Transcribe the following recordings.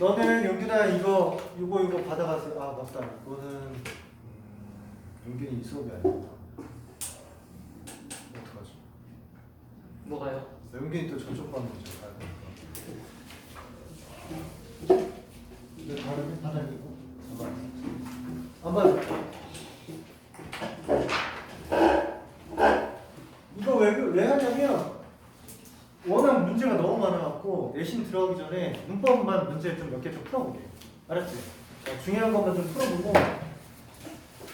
너는 용균아 이거 이거 이거 받아가서 아 맞다 이거는 음, 용균이 수업이 아니구나 어떡하지? 뭐가요? 용균이 또 저쪽 반 문제 가야 되니까 내 발음이 바닥이고 안 받아 이거 왜, 그- 왜 하냐면 워낙 문제가 너무 많아갖고 내신 들어가기 전에 문법만 문제 좀 몇 개 좀 풀어보게 알았지? 자, 중요한 것만 좀 풀어보고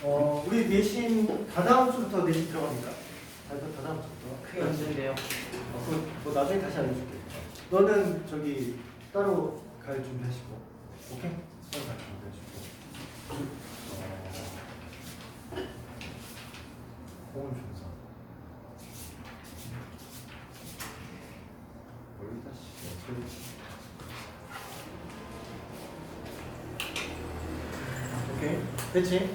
어 우리 내신 다다음 주부터 내신 들어갑니다 다다음 다다음 주부터 그게 언젠데요? 어, 그거 뭐 나중에 다시 알려줄게 너는 저기 따로 갈 준비하시고 오케이? 따로 갈 준비하시고 어, 공은 준사 여기다 씨 어떻게 오케이 됐지?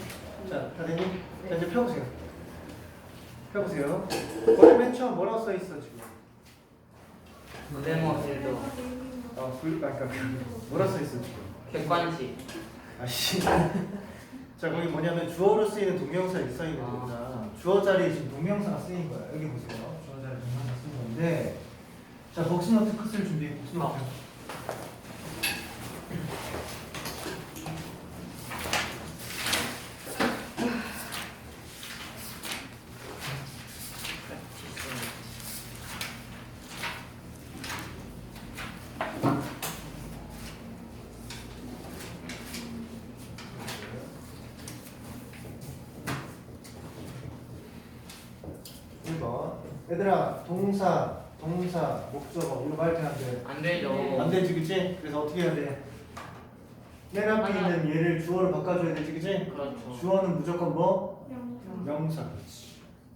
자 다대님 자 이제 펴보세요 펴보세요 거기 맨 처음 뭐라고 써있어 지금 모델모델도 아, 불, 아까 그 뭐라 써 있어 지금? 객관식 아씨. 자 거기 뭐냐면 주어로 쓰이는 동명사 일상이거든요. 주어 자리에 지금 동명사가 쓰인 거야. 여기 보세요. 주어 자리에 동명사 쓰인 건데, 자 복수노트 끝을 준비해. 복수노트. 얘들아 동사, 동사, 목적어 이거 말할 때안 돼. 안 되죠 안 되지, 그치? 그래서 어떻게 해야 돼? 맨 앞에 하나. 있는 얘를 주어로 바꿔줘야 되지, 그치? 그렇죠 주어는 무조건 뭐? 명사, 그렇지.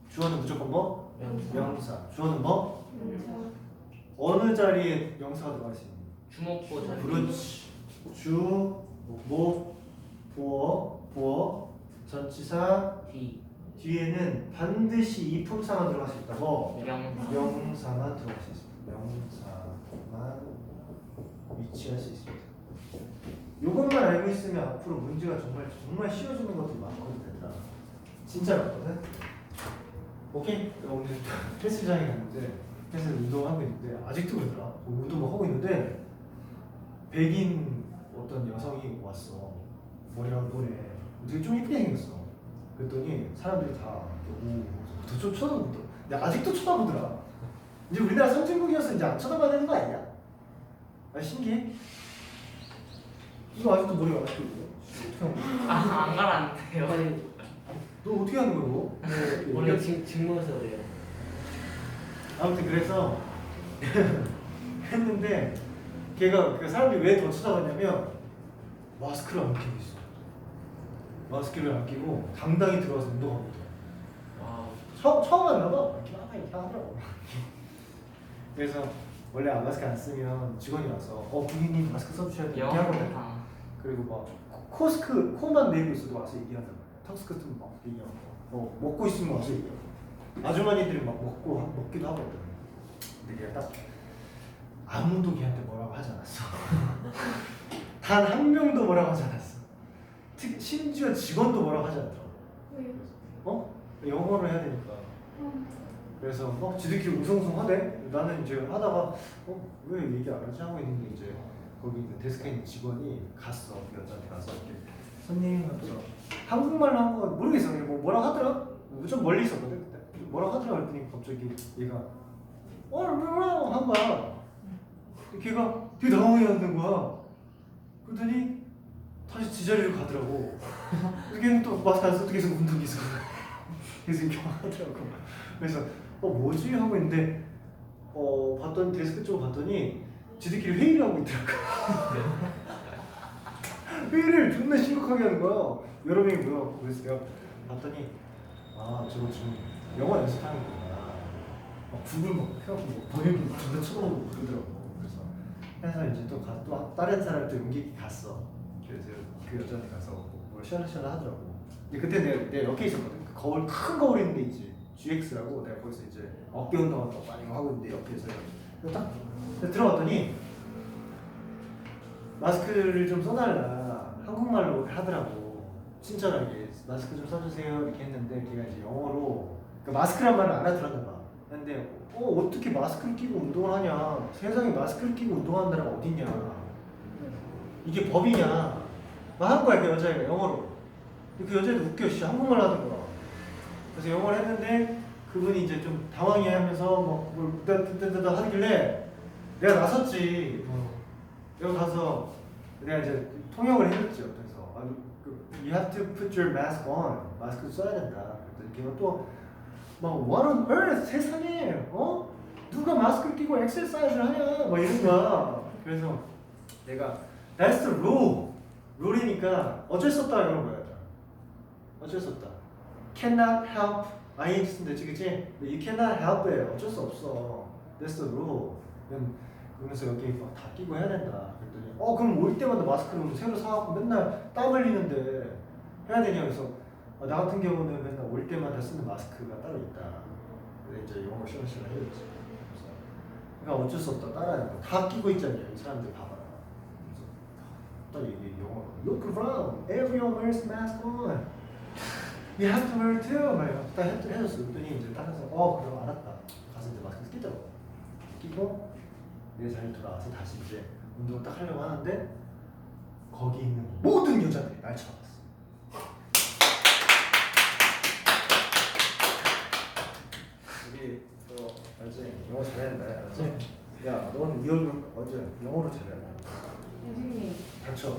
주어는 무조건 뭐? 명사. 명사. 주어는 뭐? 어느 자리에 명사가 들어가 있어? 주목보 전 그렇지. 주, 목, 보어, 보어, 전치사 D 뒤에는 반드시 이 품사만 들어갈 수 있다고. 명사 명사만 들어갈 수 있습니다. 명사만 위치할 수 있습니다. 이것만 알고 있으면 앞으로 문제가 정말 정말 쉬워지는 것도 많거든, 얘들아. 진짜 많거든. 오케이? 오늘 헬스장에 갔는데 헬스 운동하고 있는데 아직도 그러더라. 뭐 운동 막 하고 있는데 백인 어떤 여성이 왔어. 머리랑 노래. 되게 좀 이쁘게 생겼어. 그랬더니 사람들이 다 오, 저 쳐다보더라. 근데 아직도 쳐다보더라. 이제 우리나라 선진국이어서 이제 안 쳐다봐야 되는 거 아니야? 아 신기해. 이거 아직도 머리가 안. 어떻게 하는 거야? 아안 가라앉대요 아니 너 어떻게 하는 거야 이거? 네, 원래 직 직모에서 그래요. 아무튼 그래서 했는데 걔가 그 사람들이 왜 더 쳐다봤냐면 마스크를 안 끼고 있어. 마스크를 안 끼고 당당히 들어가서 운동하고 있더라. 와우 처음 봐. 이렇게 하더라고. 그래서 원래 안 마스크 안 쓰면 직원이 와서 어 부기님 마스크 써주셔야 돼요. 이렇게 하거든. 영어 그리고 막 코- 코스크 코만 내고 있어도 와서 얘기하잖아. 턱스 같은 막 얘기하고 어, 먹고 있으면 와서 얘기하고 아주머니들이 막 먹고 하- 먹기도 하거든. 근데 걔가 딱 아무도 걔한테 뭐라고 하지 않았어. 단 한 명도 뭐라고 하지 않았어. 특, 심지어 직원도 뭐라고 하지 않더라고. 어? 영어를 해야 되니까. 그래서 어 지들끼리 웅성웅성 하대. 나는 이제 하다가 어 왜 얘기 안 하지? 하고 있는데 이제 거기 있는 데스크에 있는 직원이 갔어. 그 여자한테 가서 이렇게. 손님 하면서 한국말로 한 거 모르겠어. 뭐 뭐라고 하더라? 좀 멀리 있었거든 그때. 뭐라고 하더라? 그랬더니 갑자기 얘가 어 뭐라고 한 거야. 걔가 되게 당황해 하는 거야. 그러더니 다시 지자리로 가더라고. 걔는 또 마스크 안 쓰고 계속 있어 계속 이렇게 하더라고. 그래서 어 뭐지? 하고 있는데 어 봤더니 데스크 쪽 봤더니 지들끼리 회의를 하고 있더라고. 회의를 존나 심각하게 하는 거야. 여러 명이 모여갖고 그래서 내가 봤더니 아 저거 지금 영어 연습하는 거구나. 막 구글 막 해갖고 뭐 번역기 존나 쳐다보고 그러더라고. 그래서 해서 이제 또, 가, 또 다른 사람이 또 용기 있게 갔어 그래서 그 여자한테 가서 뭘 샤라샤라 하더라고. 근데 그때 내, 내 옆에 있었거든. 그 거울 큰 거울 있는 데 있지 GX라고 내가 거기서 이제 어깨 운동하고 많이 하고 있는데 옆에서 딱 들어갔더니 마스크를 좀 써달라. 한국말로 하더라고. 친절하게 마스크 좀 써주세요. 이렇게 했는데 걔가 이제 영어로 그 마스크란 말을 알아들었나 봐. 근데 어 어떻게 마스크를 끼고 운동을 하냐? 세상에 마스크를 끼고 운동하는 나라가 어딨냐 이게 법이냐? 막 한 거야 그 여자애가 영어로. 그 여자애도 웃겨 씨. 한국말 하는 거야 그래서 영어를 했는데 그분이 이제 좀 당황해하면서 뭐뭘 뜨뜨뜨뜨 하길래 내가 나섰지. 여기 가서 내가 이제 통역을 해줬죠. 그래서. 아, 그, you have to put your mask on. 마스크 써야 된다. 그랬더니 또막 what on earth? 세상에 어? 누가 마스크를 끼고 엑셀사이즈를 하냐? 막 이런 거야. 그래서 내가 that's the rule. 룰이니까 어쩔 수 없다 이런 거야. 어쩔 수 없다. cannot help ing 되지 그치? 근데 you cannot help it 어쩔 수 없어. that's the rule. 그러면서 여기 막다 끼고 해야 된다. 그랬더니 어 그럼 올 때마다 마스크를 새로 사갖고 맨날 땀 흘리는데 해야 되냐 그래서 아, 나 같은 경우는 맨날 올 때마다 쓰는 마스크가 따로 있다. 그래서 이제 영어 시원시원 해야지. 그래서 그러니까 어쩔 수 없다 따라야 돼. 다 끼고 있잖아요. 이 사람들 봐봐라. 그래서 딱 얘기 영어로 Look around. Everyone wears mask on. You have to wear too. 딱 해- 해줬어. 그랬더니 이제 따라서 어 그럼 알았다. 가서 이제 마스크 끼더라고. 끼고 내 자리에 돌아와서 다시 이제 운동을 딱 하려고 하는데 거기 있는 모든 여자들이 날 쳐다봤어. 우리 너 알지? 영어 잘해야 된다. 알지? 야, 넌이 얼굴 어제 영어로 잘해야 돼. 선생님, 닥쳐.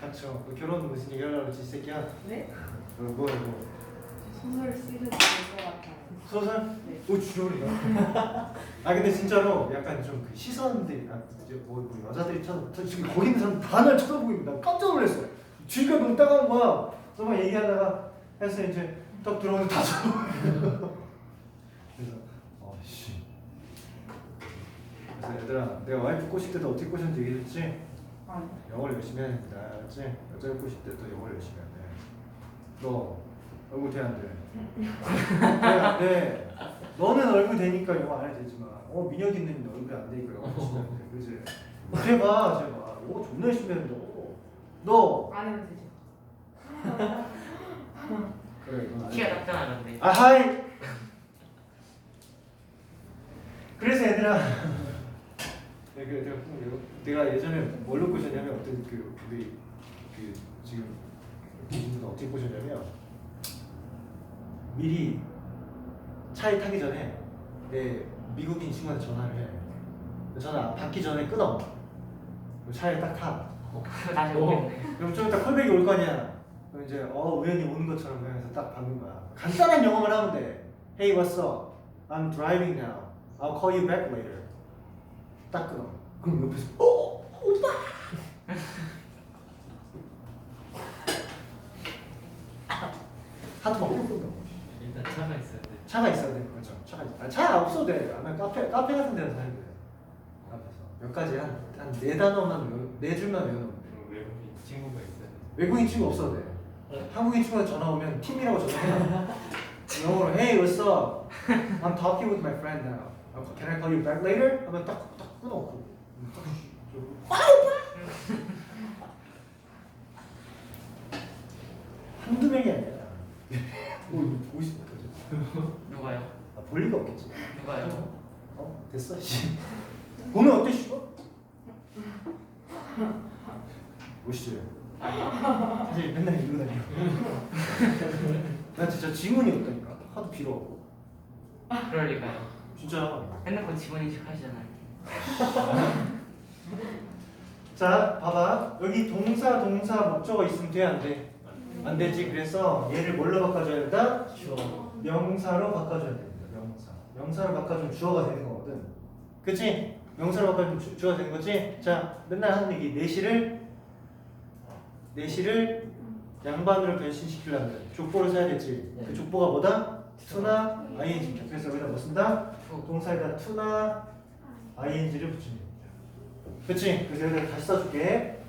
닥쳐. 너 결혼 무슨 얘기 하려고 그러지, 이 새끼야? 네? 너 뭐, 뭐. 소설 쓰셔도 될것 같아요. 소설? 네. 오 주열이다. 아 근데 진짜로 약간 좀 그 시선들이 아, 이제 뭐, 뭐 여자들이 참저 지금 거기 있는 사람 다날 쳐다보고 있는데 나 깜짝 놀랐어. 쥐가 너무 따가운 거야. 그래서 막 얘기하다가 해서 이제 딱 들어오면 다 쳐다보고. 그래서 어씨. 그래서 얘들아 내가 와이프 꼬실 때도 어떻게 꼬셨는지 얘기했지? 아니, 영어를 열심히 해야 됩니다. 알았지? 여자를 꼬실 때도 영어를 열심히 해야 돼. 너 얼굴 대안 돼. 대안 돼. 너는 얼굴 되니까 영어 안 해도 되지만 어 민혁이는 얼굴이 안 되니까 영어 열심히 해야 돼. 그지? 제발 제발. 영어 존나 열심히 해야 돼. 너. 안 해도 되죠. 그래 이건 안 키가 해. 작잖아는데. 아 하이. 그래서 얘들아. 내가 내가 내가 예전에 뭘로 꼬셨냐면 어떤 그 우리 그 지금 분들 어떻게 꼬셨냐면 미리 차에 타기 전에 내 미국인 친구한테 전화를 해. 전화 받기 전에 끊어. 차에 딱 타. 다시 어. 오겠네. 그럼 좀 이따 콜백이 올 거 아니야. 그럼 이제 어 우연히 오는 것처럼 그냥 해서 딱 받는 거야. 간단한 영어만 하면 돼. Hey, what's up? I'm driving now. I'll call you back later. 딱 끊어. 그럼 옆에서 어 오빠. 하트 막 뿜뿜. 일단 차가 있어야 돼. 차가 있어야 돼. 그렇죠. 차가 있어. 아, 차 없어도 돼. 아니면 카페 카페 같은 데서 사야 돼. 앞에서 몇 가지 한한네 단어만 외우- 네 줄만 외우면 돼. 그럼 외국인 친구가 있어야 돼. 외국인 친구 없어도 돼. 한국인 친구한테 전화 오면 팀이라고 전화해. 영어로 Hey, what's up? I'm talking with my friend now. Can I call you back later? 하면 딱, 딱 끊어. 딱 쉬- 한두 명이 아니야. 뭐 이거 보고 싶어. 누가요? 아, 볼 리가 없겠지. 누가요? 어 됐어. 씨. 보면 어때 씨? 보시죠. 사실 맨날 이러고 다녀. 나 진짜 지문이 없다니까. 하도 빌어. 그럴 리가요. 진짜. 핸드폰 지문인 척 하시잖아요. 자, 봐봐. 여기 동사, 동사, 목적어 있으면 돼, 안 돼? 안 되지. 그래서 얘를 뭘로 바꿔줘야 된다? 주어. 명사로 바꿔줘야 됩니다. 명사. 명사로 바꿔주면 주어가 되는 거거든. 그치? 명사로 바꿔주면 주, 주어가 되는 거지? 자, 맨날 하는 얘기. 내시를 내시를 양반으로 변신시키려면 족보를 써야겠지. 그 족보가 뭐다? 투나 ing. 그래서 여기다 뭐 쓴다? 동사에다 투나 ing를 붙이면 됩니다. 그치? 그래서 여기다 다시 써줄게.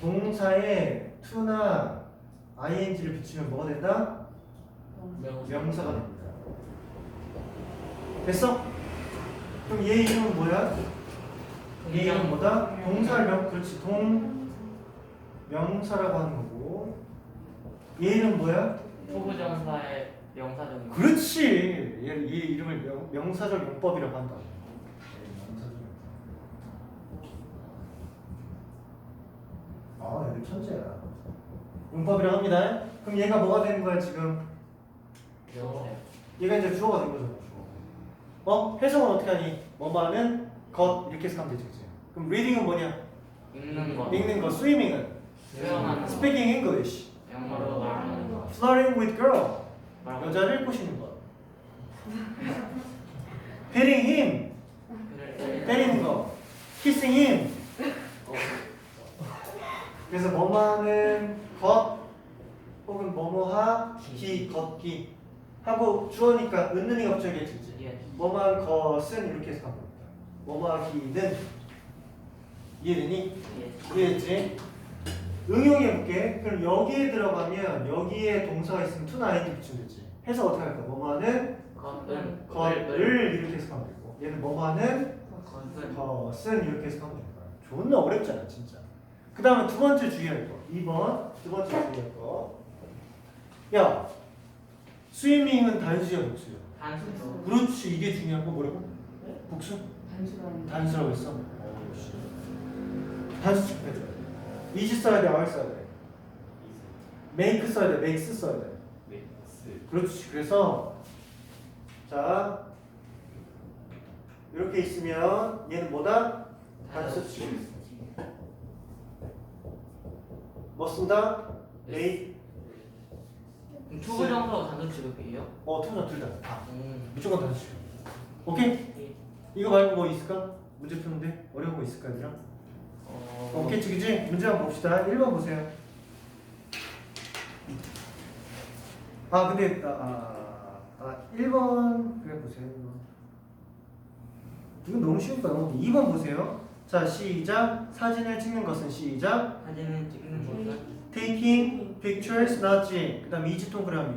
동사에 투나 ing를 붙이면 뭐가 된다? 명사가 됩니다. 됐어? 그럼 얘 이름은 뭐야? 얘는 뭐다? 동사를 명 그렇지 동 명사라고 하는 거고 얘는 뭐야? 초보정사의 명사적인 그렇지 얘, 얘 이름을 명, 명사적 용법이라고 한다 네, 명사적 아 얘들 천재야 용법이라고 합니다 그럼 얘가 뭐가 되는 거야 지금. 얘가 이제 주어가 된 거잖아 주어 어? 해석은 어떻게 하니? 뭐뭐하는 것 이렇게 해석하면 되지 그치? 그럼 reading은 뭐냐? 읽는 거. 읽는 거 swimming은 수영하는 거. speaking English 영어로 말하는 거. flirting with girl 말하는 여자를 꼬시는 것 hitting him 때리는 거 kissing him 그래서 뭐뭐하는 것 혹은 뭐뭐하기 걷기 하고 주어니까 은는이 갑자기 했지 예. 뭐뭐한 것은 이렇게 해서 합니다 뭐뭐하기는 이해되니? 예. 이해했지? 응용해볼게 그럼 여기에 들어가면 여기에 동사가 있으면 to 나 ing 붙이면 되지 해서 어떻게 할까? 뭐뭐하는 것은 것을 이렇게 해석하면 되고 얘는 뭐뭐하는 것은 것은 이렇게 해석하면 되는 거야 존나 어렵잖아 진짜 그 다음에 두 번째 주의할 거 2번 두 번째 주의할 거야 스위밍은 단수야 복수야 단수. 그렇지 이게 중요한 거 뭐라고? 복수? 단순한 단수라고 했어? 단수 짚해줘 이지 써야 돼 R 써야 돼 make 써야 돼 makes 써야 돼 믹스. 그렇지. 그래서 자 이렇게 있으면 얘는 뭐다? 단수 취 급. 뭐 쓴다? A 그럼 초보정사가 단수 취급이에요? 어 투자 둘다 다. 음. 무조건 단수 취급. 오케이? 예. 이거 말고 뭐 있을까? 문제 푸는데 어려운 거 있을까 얘들아? 어. 오케이 그지? 문제 한번 봅시다. 1번 보세요. 아 근데 아, 아, 아 1번 그래 보세요. 1번. 이건 너무 쉬우니까 넘어가. 2번 보세요. 자 시작. 사진을 찍는 것은 시작. 사진을 찍는 것은 Taking pictures 나지. 그 다음 이지 동그라미.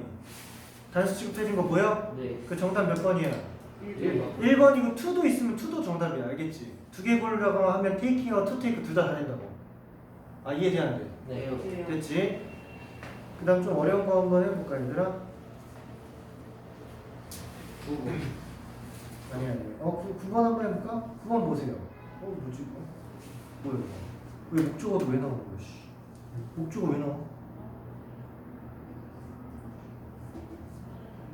단수 취급해준 거 보여? 네. 그 정답 몇 번이야? 1번. 1번이고 2도 있으면 2도 정답이야. 알겠지? 두 개 고르라고 하면 taking과 to take 둘 다다 된다고. 아 이해돼 안 돼? 네. 됐지? 그 다음 좀 어려운 거 한번 해볼까 얘들아? 아니 아니 어 그, 9번 한번 해볼까? 9번 보세요 어 뭐지 이거? 뭐야 이거 왜 목적어도 왜 나오는 거야 씨 목적어 왜 나와?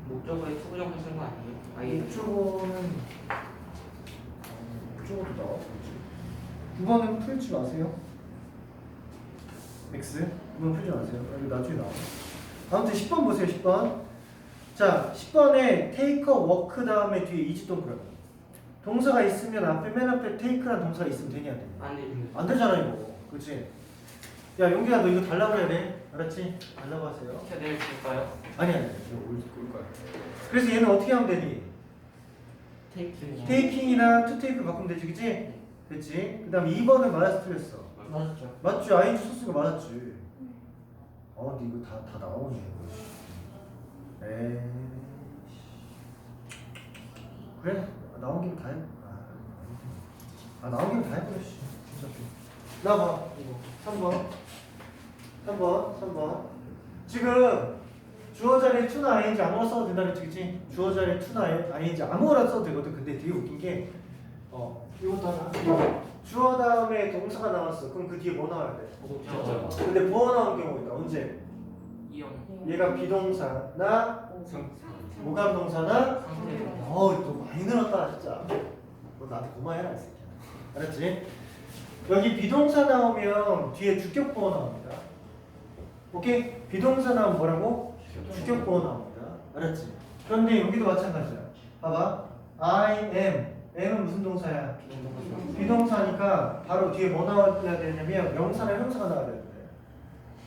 목적어에 초보정사 쓴거 아니에요? 아예. 목적어는 어, 목적어도 나와 뭐지? 9번은 풀지 마세요 X 9번 풀지 마세요 여기 나중에 나와 아무튼 10번 보세요 10번 자 10번에 take a walk 다음에 뒤에 이지 동그라미 동사가 있으면 앞에 맨 앞에 take라는 동사가 있으면 되냐 안 되냐 안 돼. 안 되잖아 이거 그렇지 야 용기야 너 이거 달라고 해야 돼 알았지? 달라고 하세요 시켜 내릴까요? 아니 아니 이거 올, 올 거야 그래서 얘는 어떻게 하면 되니? 테이킹. taking이나 to take 바꾸면 되지 그치? 됐지? 그 다음 2번은 맞았어 틀렸어 맞죠. 맞지? ing 소스가 맞았지 어 근데 이거 다, 다 나오네 이거. 에이 그래 나온 김에 다 해. 아, 아 나온 김에 다 해버려 씨 어차피 나봐 이거 3번 3번 3번 지금 주어 자리에 to나 ing 아무거나 써도 된다 그랬지 그치? 주어 자리에 to나 ing 아무거나 써도 되거든 근데 되게 웃긴 게 어, 이것도 하나 주어 다음에 동사가 나왔어 그럼 그 뒤에 뭐 나와야 돼? 목적어. 근데 뭐 나오는 경우가 있다 언제? 이용. 얘가 비동사나 성. 모감 동사나 상태. 어우 너 많이 늘었다 진짜 너 나한테 고마해라 이 새끼야 알았지? 여기 비동사 나오면 뒤에 주격보어 나옵니다 오케이? 비동사 나오면 뭐라고? 주격보어 나옵니다 알았지? 그런데 여기도 마찬가지야 봐봐 I am am은 무슨 동사야? 비동사니까 바로 뒤에 뭐 나와야 되냐면 명사나 형사가 나와야 되는데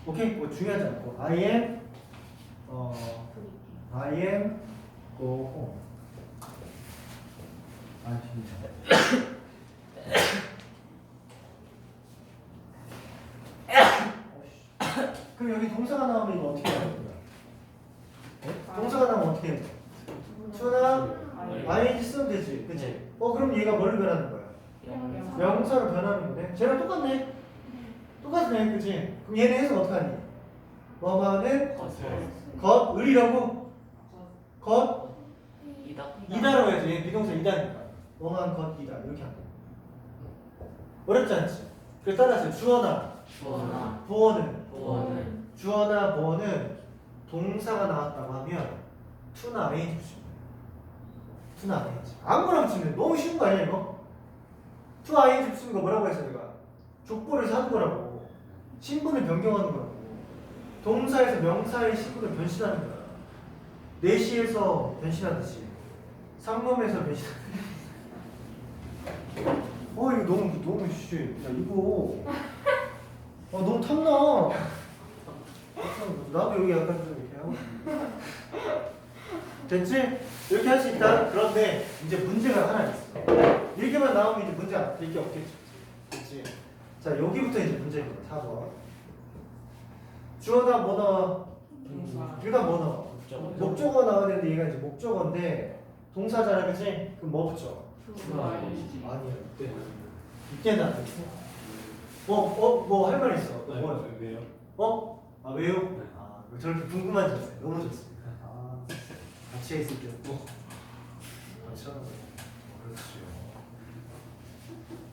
오케이? 뭐 중요하지 않고 I am 어 I am go home 아 진짜 그럼 여기 동사가 나오면 이거 어떻게 해야 되는 거야? 네? 동사가 나오면 어떻게 해야 돼? to나 ing 쓰면 되지 그치? 어 그럼 얘가 뭘 변하는 거야? 명사. 명사로 변하는 거네. 쟤랑 똑같네. 똑같네, 그치? 그럼 얘는 해석 어떡하니? 뭐뭐는 것, 을이라고? 것, 이다. 이다라고 해야지. 얘 비동사 이다니까. 뭐뭐한 것, 이다. 이렇게 한다. 어렵지 않지? 그래 따라서 주어나 주어나 보어는 보어는 주어나 보어는 동사가 나왔다고 하면 투나 ing 붙이면 돼. 투나 ing. 아무거나 붙이면 돼. 너무 쉬운 거 아니야 이거? 투 붙이는 거 뭐라고 했어 내가? 족보를 사는 거라고. 신분을 변경하는 거라고. 동사에서 명사의 신분을 변신하는 거야. 4시에서 변신하듯이. 상놈에서 변신하듯이. 어 이거 너무 너무 쉬. 야 이거. 아 너무 탐나. 나도 여기 약간 좀 이렇게 하고. 됐지? 이렇게 할 수 있다. 그런데 이제 문제가 하나 있어. 이렇게만 나오면 이제 문제 안 될게 없겠지. 됐지? 자 여기부터 이제 문제입니다. 4번. 주어다 뭐 넣어? 동사. 둘다뭐 넣어? 목적. 목적어 나와야 되는데 얘가 이제 목적어인데 동사잖아, 그치? 그럼 뭐 붙여? 아니야, 이때. 이때는 안 돼. 어, 어, 뭐 할 말 있어? 뭐? 왜요? 어? 아 왜요? 아 저렇게 궁금한 자세 너무 좋습니다. 아 같이 있을게요. 또 같이 하는 거.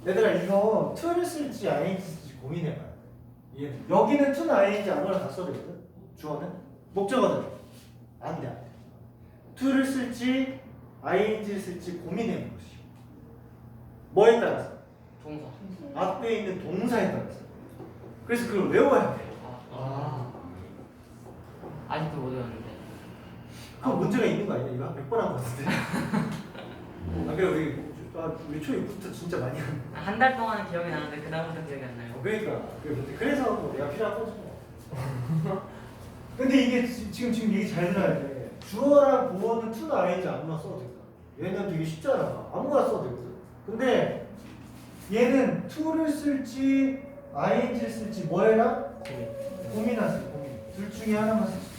얘들아 이거 to를 쓸지 ing 쓸지 고민해봐야 돼. 이해? 여기는 to나 ing 아무나 다 써도 되거든. 주어는 목적어는 안 돼. 안 돼. to를 쓸지 ing를 쓸지 고민해보는 것이. 뭐에 따라서? 동사. 앞에 있는 동사에 따라서. 그래서 그걸 외워야 돼. 아. 아직도 못 외웠는데. 그 문제가 있는 거 아니야? 이거 한 100번 한 거 같은데. 아, 그래, 우리, 아, 우리 초이부터 진짜 많이 한 거. 한달 동안은 기억이 나는데 그 다음부터 기억이 안 나요. 그러니까. 그래, 그래서 뭐 내가 필요한 거지 뭐. 근데 이게 지- 지금, 지금 얘기 잘 들어야 돼. 주어랑 보어는 투나 아이인지 아무나 써도 된다. 얘는 되게 쉽잖아. 아무거나 써도 되거든. 근데 얘는 투를 쓸지 ing를 쓸지 뭐 해라? 고민하세요, 고민. 둘 중에 하나만 쓸 수 있어.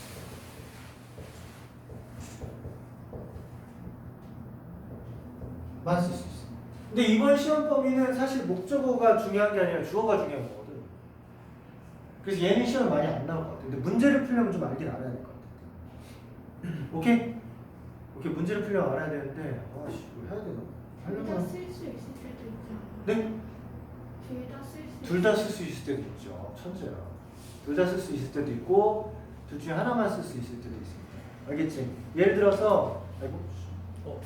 만 쓸 수 있어. 근데 이번 시험 범위는 사실 목적어가 중요한 게 아니라 주어가 중요한 거거든. 그래서 얘는 시험 많이 안 나올 것 같아. 근데 문제를 풀려면 좀 알긴 알아야 될 것 같아. 오케이? 오케이, 문제를 풀려면 알아야 되는데, 아씨, 이거 해야 되나? 하려면. 둘다 쓸 수 있을 때도 있죠. 네? 둘다 쓸 수 둘 다 쓸 수 있을 때도 있죠. 천재야. 둘 다 쓸 수 있을 때도 있고 둘 중에 하나만 쓸 수 있을 때도 있습니다. 알겠지? 예를 들어서 아이고 어.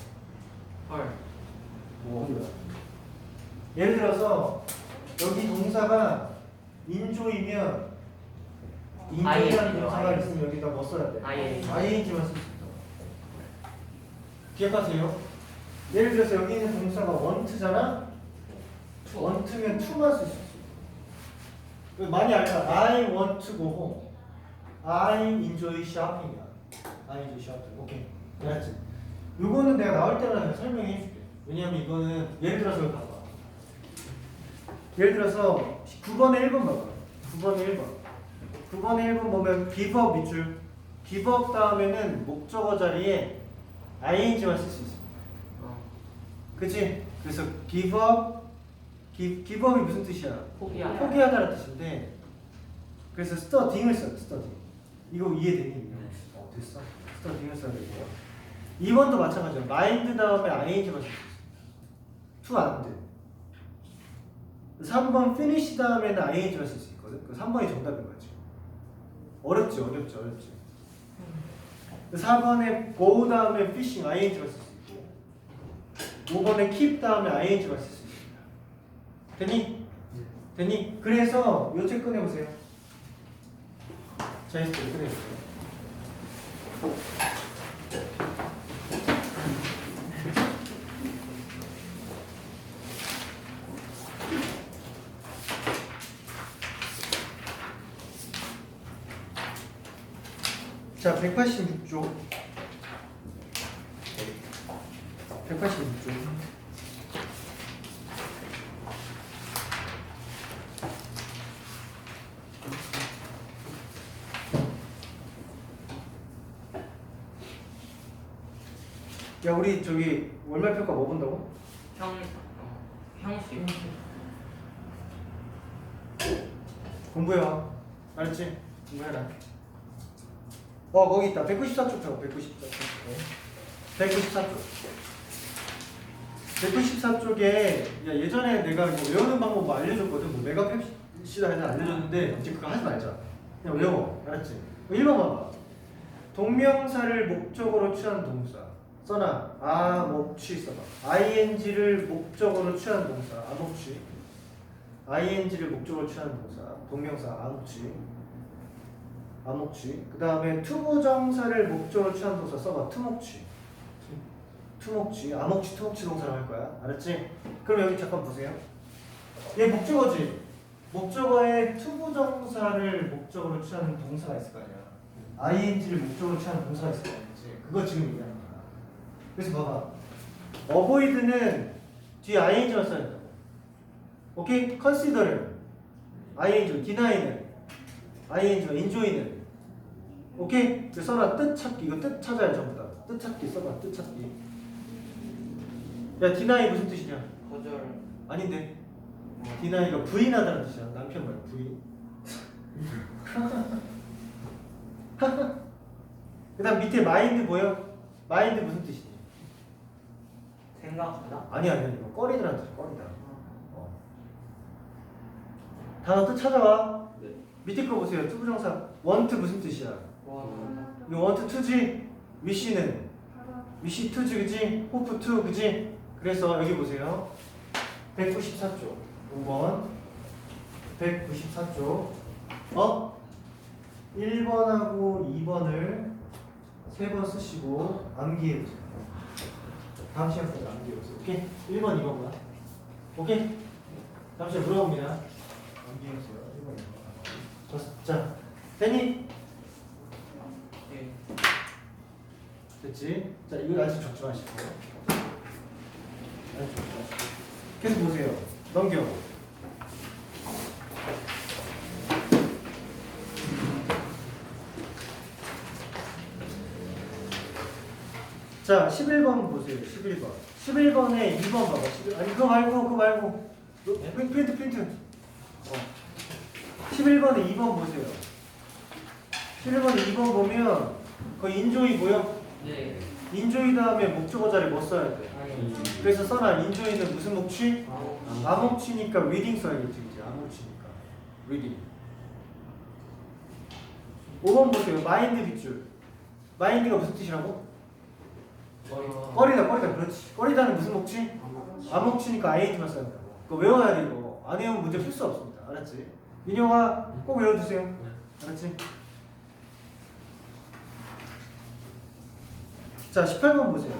헐. 뭐? 예를 들어서 여기 동사가 인조이면 인조라는 ING 요, 동사가 ING. 있으면 여기다 뭐 써야 돼? ING. ING만 쓸 수 있다. 기억하세요? 예를 들어서 여기 있는 동사가 want잖아? 원트면 to만 쓸 수 있어. 그 많이 알잖아. I want to go home. I enjoy shopping이야. I enjoy shopping. 오케이. 알았지? 요거는 내가 나올 때마다 설명해 줄게. 왜냐면 이거는 예를 들어서 이거 봐봐. 예를 들어서 9번에 1번 봐봐. 9번에 1번. 9번에 1번 보면 give up 밑줄. give up 다음에는 목적어 자리에 ing만 쓸 수 있어. 어. 그치? 그래서 give up, give, give up이 무슨 뜻이야? 포기하다. 포기하다는 뜻인데 그래서 studying을 써요, study. 이거 이해되니? 어, 됐어. studying을 써야 되고요. 2번도 마찬가지야. mind 다음에 ing만 있어. To 안 돼. 3번 finish 다음에는 ing만 쓸 수 있거든. 그 3번이 정답인 거지. 어렵지, 어렵지, 어렵지. 4번에 go 다음에 fishing ing만 쓸 수 있고 5번에 keep 다음에 ing만 쓸 수 있습니다. 됐니? 됐니? 그래서 요책 꺼내보세요. 자, 이제 꺼내보세요. 자, 186쪽. 186쪽. 야, 우리 저기 월말 평가 뭐 본다고? 형. 어. 형식. 공부해와 알았지? 공부해라 어 거기 있다. 194쪽 펴 194쪽. 194쪽. 194쪽에 야, 예전에 내가 뭐 외우는 방법 뭐 알려줬거든. 뭐 메가펩시다 해서 알려줬는데 이제 그거 하지 말자. 그냥 외워. 알았지? 1번 봐봐. 동명사를 목적으로 취한 동사. 써놔. 아 목취 써봐. ing를 목적으로 취한 동사. 아 목취. ing를 목적으로 취하는 동사. 동명사. 암묵지 암묵지 그 다음에 투부정사를 목적으로 취하는 동사 써봐. 투목지 투목지 암묵지 투목지 동사를 할 거야. 알았지? 그럼 여기 잠깐 보세요. 얘 목적어지. 목적어에 투부정사를 목적으로 취하는 동사가 있을 거 아니야. ing를 목적으로 취하는 동사가 있을 거 아니지? 그거 지금 얘기하는 거야. 그래서 봐봐. avoid는 뒤에 ing만 써야 된다고. 오케이? consider는 ing, deny는 ing, enjoy는 오케이? 써라 뜻 찾기 이거 뜻 찾아야 전부 다 뜻 찾기 써봐 뜻 찾기 야 deny 무슨 뜻이냐? 거절. 아닌데 deni가 부인하다는 뜻이야 남편 말고 부인 그 다음 밑에 mind 뭐요? mind 무슨 뜻이니? 생각하다. 아니 아니 아니 이거 꺼리다라는 뜻이야 꺼리다 어. 단어 뜻 찾아와 네. 밑에 거 보세요 투부정사 want 무슨 뜻이야 와. 이거 want to지? wish는 wish to지 그지? hope to 그지? 그래서 여기 보세요. 194쪽. 5번. 194쪽. 어? 1번하고 2번을 세번 쓰시고 암기해 보세요. 다음 시간까지 암기해 보세요. 오케이? 1번 2번만 오케이? 다음 시간 물어봅니다. 암기해 보세요. 1번 2번. 자 됐니? 네. 됐지? 자, 이거 아직 적지 마시고. 아직 적지 마시고. 계속 보세요. 넘겨. 자, 11번 보세요. 11번. 11번에 2번 봐봐. 11, 아니, 그거 말고, 그거 말고. 너, 프린트, 프린트, 프린트. 어. 11번에 2번 보세요. 11번에 2번 보면, 그 인조이 뭐요? 네. 인조이 다음에 목적어 자리 뭐 써야 돼? 아니. 그래서 써놔 인조이는 무슨 목취? 아무. 암목취니까 리딩 써야겠지 그지? 암목취니까 리딩 5번 보세요 마인드 빗줄 마인드가 무슨 뜻이라고? 꺼리다 꺼리다 그렇지 꺼리다는 무슨 목취? 암목취니까 ing만 써야 된다고 그거 외워야 돼 이거 안 외우면 문제 풀 수 없습니다 알았지? 민영아 꼭 외워주세요 알았지? 자 18번 보세요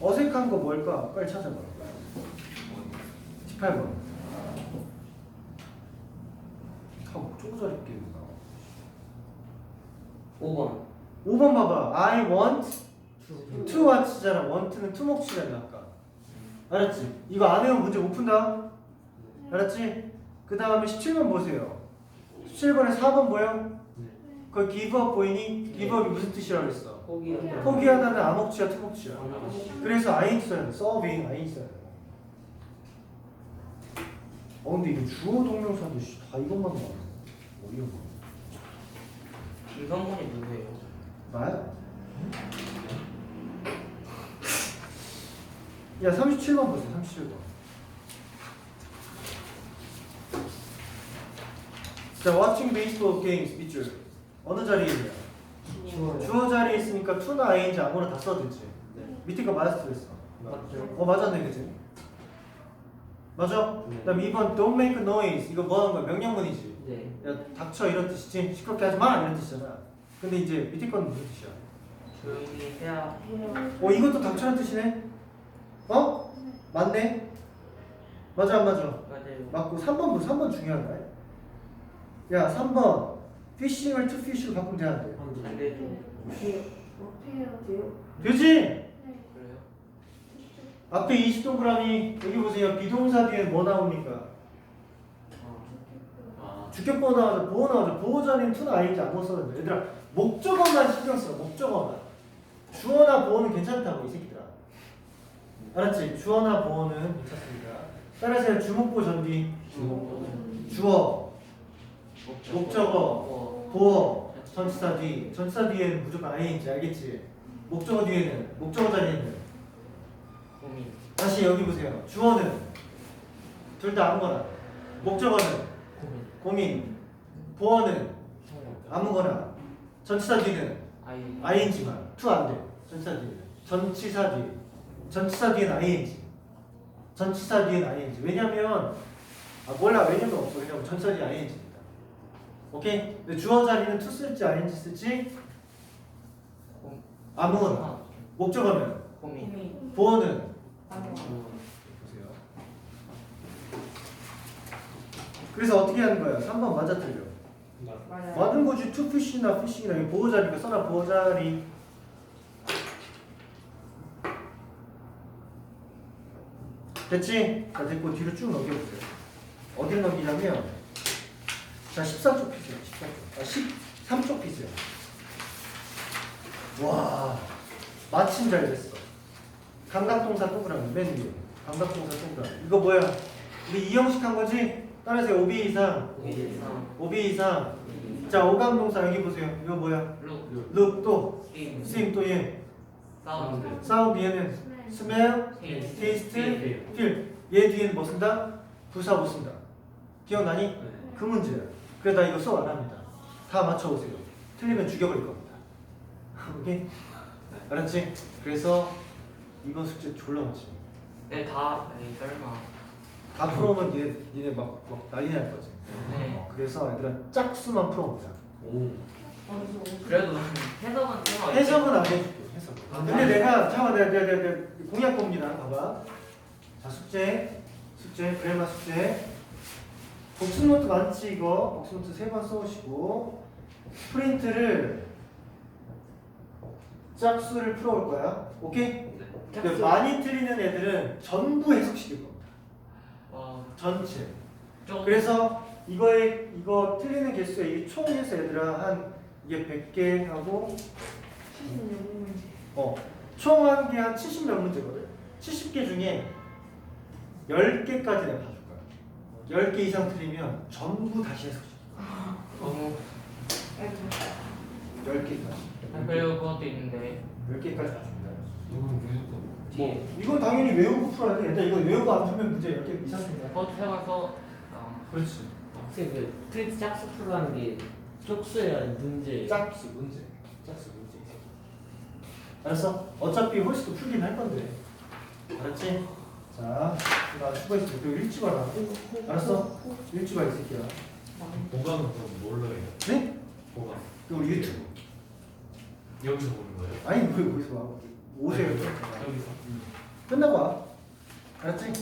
어색한 거 뭘까? 빨리 찾아봐 18번 다 목적어 자리 끼는다 5번. 5번 봐봐 I want to watch잖아 want는 to 목치잖아 아까 알았지? 이거 안 외우면 문제 못 푼다 알았지? 그 다음에 17번 보세요 17번에 4번 보여? 그 give up 보이니? give up이 무슨 뜻이라고 그랬어? 포기한다. 포기하다는 암목치야 투목치야 아무. 그래서 ing 써야 돼어 근데 이거 주어 동명사도 씨, 다 이것만 나와 어이없네 이성분이 누구예요? 나야? 야 37번 보세요 37번 자 watching baseball games 밑줄 어느 자리에 있냐 주어 자리에 있으니까 to나 ing 아무나 다 써도 되지 네. 밑에 거 맞았어 그랬어 맞죠. 어 맞았네 그지 맞아? 네. 그다음 2번 don't make noise 이거 뭐 하는 거야 명령문이지 네. 야 닥쳐 이런 뜻이지 시끄럽게 하지 마 이런 뜻이잖아 근데 이제 밑에 건 무슨 뜻이야 조용히 해야. 어 이것도 닥쳐라는 뜻이네 어? 맞네 맞아 안 맞아 맞아요. 맞고 3번 3번 중요하다 야 3번 피싱을 투 피쉬로 바꾸면 되는데 안. 어떻게 해야 돼요? 되지? 그래요? 앞에 20동그라미 여기 보세요. 비동사 뒤에 뭐 나옵니까? 아, 주격보호 나와서 보호 나와서 보호 자리는 투나 아닌지 안돼 얘들아 목적어만 신경 써 목적어만. 주어나 보호는 괜찮다고 이 새끼들아. 알았지? 주어나 보호는 괜찮습니다. 따라서 주목보 전비 주어. 목적어. 보어 전치사 뒤 전치사 뒤에는 무조건 ing 알겠지? 목적어 뒤에는 목적어 자리에는. 고민. 다시 여기 보세요. 주어는. 둘 다 아무거나. 목적어는 고민. 고민. 보어는 아무거나. 전치사 뒤는 아이 ing만 to 안 돼. 전치사 뒤에는. 전치사 뒤. 전치사 뒤에는 ing 전치사 뒤에는 ing 왜냐면 아 몰라. 왜냐면 없어. 왜냐면 전치사 뒤에 ing입니다 오케이 근데 주어 자리는 to 쓸지 ing 쓸지 고- 아무거나 아, 목적어는 고민 고민. 보어는. 보세요 그래서 어떻게 하는 거야 3번 맞아 틀려 맞아요. 맞는 거지 to fish나 fishing이나 이거 보호 자리가 써라 보호 자리 됐지? 자 됐고 뒤로 쭉 넘겨보세요 어디를 넘기냐면 자 14쪽 피스야 14쪽 아 13쪽 피스야 와 마침 잘 됐어. 감각동사 동그라미 맨 위에 감각동사 동그라미. 이거 뭐야? 우리 이 형식 한 거지? 따라서 5B 이상. 이상. 5B 이상. 자 오감동사 여기 보세요. 이거 뭐야? 룩. 룩 또? 스임 스임 또얘? 사운드. 사운드 얘는 스멜 테이스트 네. 필얘 뒤에는 뭐 쓴다? 부사 못 쓴다. 기억나니? 그 문제야 그래 나 이거 수업 안 합니다. 다 맞춰오세요. 틀리면 죽여버릴 겁니다. 오케이? 알았지? 그래서 이번 숙제 졸라 맞지 네다 에이 설마. 다 풀어오면 니네, 니네 막, 막 난리 날 거지. 네. 어, 그래서 얘들아 짝수만 풀어보자 오. 그래도 해석은 해석 해석은 안 해줄게 해석 아, 근데 네. 내가 잠깐만 내가 내가 내가 내가 공약 봅니다. 봐봐. 자 숙제. 숙제. 그래마 숙제 복습노트 많지 이거 복습노트 세 번 써오시고 프린트를 짝수를 풀어올 거야 오케이? 근데 많이 틀리는 애들은 전부 해석시킬 겁니다 와 전체 좀 그래서 이거에 이거 틀리는 개수에 이 총에서 얘들아 한 이게 100개 하고 76 문제. 어, 총 한 개 한 70 몇 문제거든. 70개 중에 10개까지 내가 거야. 10개 이상 틀리면 전부 다시 해서 너무 아이고. 10개까지. 그리고 그것도 있는데 10개까지 봐줍니다. 이건 무조건. 뭐 이건 당연히 외우고 풀어야 돼. 일단 이거 외우고 안 풀면 문제 10개 이상 된다. 그것도 해가서 아, 그렇지. 혹시 그 프린트 짝수 풀라는 게 쪽수야 문제 짝수 문제. 짝수 문제. 알았어? 어차피 홀수도 풀긴 할 건데. 알았지? 자, 나 수고했어. 너 일찍 와라. 알았어? 일찍 와, 이 새끼야. 보강은 그럼 뭘로 해요? 네? 보강. 그 우리 유튜브. 여기서 보는 거예요? 아니 왜 거기서 와? 오세요. 여기서. 끝나고 와. 알았지?